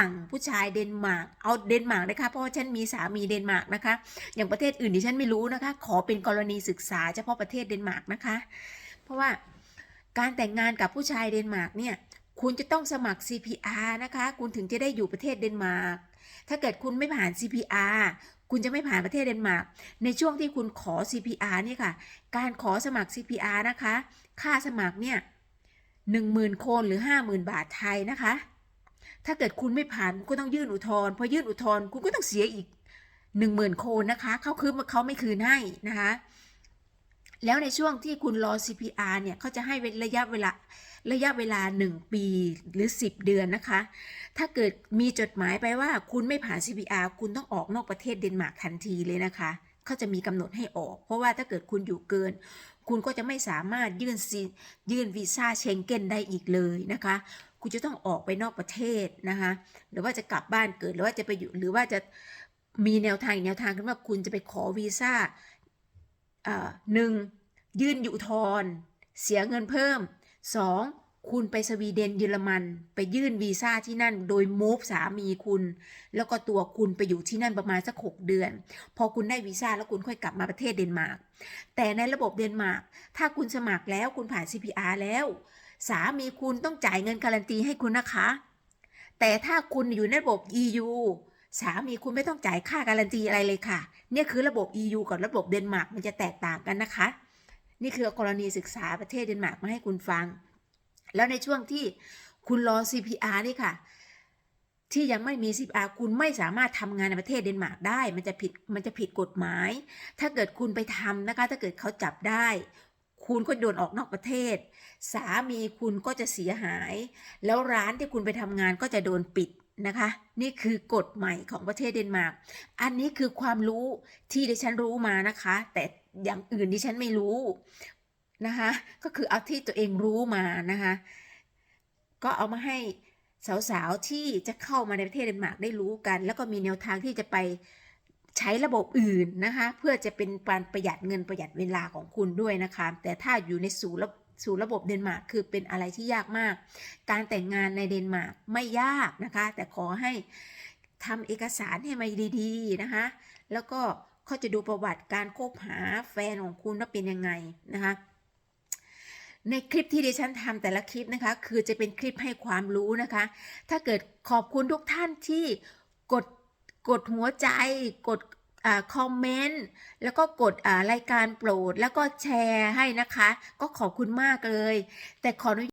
รั่งผู้ชายเดนมาร์กเอาเดนมาร์กนะคะเพราะว่าฉันมีสามีเดนมาร์กนะคะ อย่างประเทศอื่นดิฉันไม่รู้นะคะ ขอเป็นกรณีศึกษาเฉพาะประเทศเดนมาร์กนะคะ เพราะว่าการแต่งงานกับผู้ชายเดนมาร์กเนี่ยคุณจะต้องสมัคร CPR นะคะ คุณถึงจะได้อยู่ประเทศเดนมาร์กถ้าเกิดคุณไม่ผ่าน CPR คุณจะไม่ผ่านประเทศเดนมาร์ก ในช่วงที่คุณขอ CPR เนี่ยค่ะ การขอสมัคร CPR นะคะ ค่าสมัครเนี่ยหนึ่งหมื่นโคนหรือห้าหมื่นบาทไทยนะคะ ถ้าเกิดคุณไม่ผ่านคุณต้องยื่นอุทธรณ์พอยื่นอุทธรณ์คุณก็ต้องเสียอีกหนึ่งหมื่นโคนนะคะเขาคือเขาไม่คืนให้นะคะแล้วในช่วงที่คุณรอ CPR เนี่ยเขาจะให้ระยะเวลาระยะเวลา 1 ปีหรือ 10 เดือนนะคะ ถ้าเกิดมีจดหมายไปว่าคุณไม่ผ่าน CPR คุณต้องออกนอกประเทศเดนมาร์กทันทีเลยนะคะ เขาจะมีกำหนดให้ออก เพราะว่าถ้าเกิดคุณอยู่เกิน คุณก็จะไม่สามารถยื่นซียื่นวีซ่าเชงเก้นได้อีกเลยนะคะ คุณจะต้องออกไปนอกประเทศนะคะหรือว่าจะกลับบ้านเกิดหรือว่าจะไปอยู่หรือว่าจะมีแนวทางอีกแนวทางขึ้นว่าคุณจะไปขอวีซ่าหนึ่งยื่นอุทธรณ์เสียเงินเพิ่มสอง คุณไปสวีเดนเยอรมัน ไปยื่นวีซ่าที่นั่น โดยมูฟสามีคุณ แล้วก็ตัวคุณไปอยู่ที่นั่นประมาณสักหกเดือน พอคุณได้วีซ่าแล้วคุณค่อยกลับมาประเทศเดนมาร์กแต่ในระบบเดนมาร์กถ้าคุณสมัครแล้วคุณผ่าน CPR แล้ว สามีคุณต้องจ่ายเงินการันตีให้คุณนะคะ แต่ถ้าคุณอยู่ในระบบ EU สามีคุณไม่ต้องจ่ายค่าการันตีอะไรเลยค่ะ เนี่ยคือระบบ EU กับระบบเดนมาร์กมันจะแตกต่างกันนะคะ นี่คือกรณีศึกษาประเทศเดนมาร์กมาให้คุณฟัง แล้วในช่วงที่คุณรอ CPR นี่ค่ะ ที่ยังไม่มี CPR คุณไม่สามารถทำงานในประเทศเดนมาร์กได้ มันจะผิดมันจะผิดกฎหมาย ถ้าเกิดคุณไปทำนะคะ ถ้าเกิดเขาจับได้ คุณก็โดนออกนอกประเทศ สามีคุณก็จะเสียหาย แล้วร้านที่คุณไปทำงานก็จะโดนปิดนะคะ นี่คือกฎใหม่ของประเทศเดนมาร์ก อันนี้คือความรู้ที่ดิฉันรู้มานะคะ แต่อย่างอื่นดิฉันไม่รู้ นะคะก็คือเอาที่ตัวเองรู้มานะคะก็เอามาให้สาวๆที่จะเข้ามาในประเทศเดนมาร์กได้รู้กัน แล้วก็มีแนวทางที่จะไปใช้ระบบอื่นนะคะเพื่อจะเป็นการประหยัดเงินประหยัดเวลาของคุณด้วยนะคะแต่ถ้าอยู่ในสู่ระสู่ระบบเดนมาร์กคือเป็นอะไรที่ยากมาก การแต่งงานในเดนมาร์กไม่ยากนะคะ แต่ขอให้ทำเอกสารให้มันดีๆนะคะ แล้วก็เขาจะดูประวัติการคบหาแฟนของคุณว่าเป็นยังไงนะคะ ในคลิปที่ดิฉันทำแต่ละคลิปนะคะ คือจะเป็นคลิปให้ความรู้นะคะ ถ้าเกิดขอบคุณทุกท่านที่กดกดหัวใจ กดคอมเมนต์แล้วก็กดอ่ารายการโปรด แล้วก็แชร์ให้นะคะ ก็ขอบคุณมากเลย แต่ขออนุ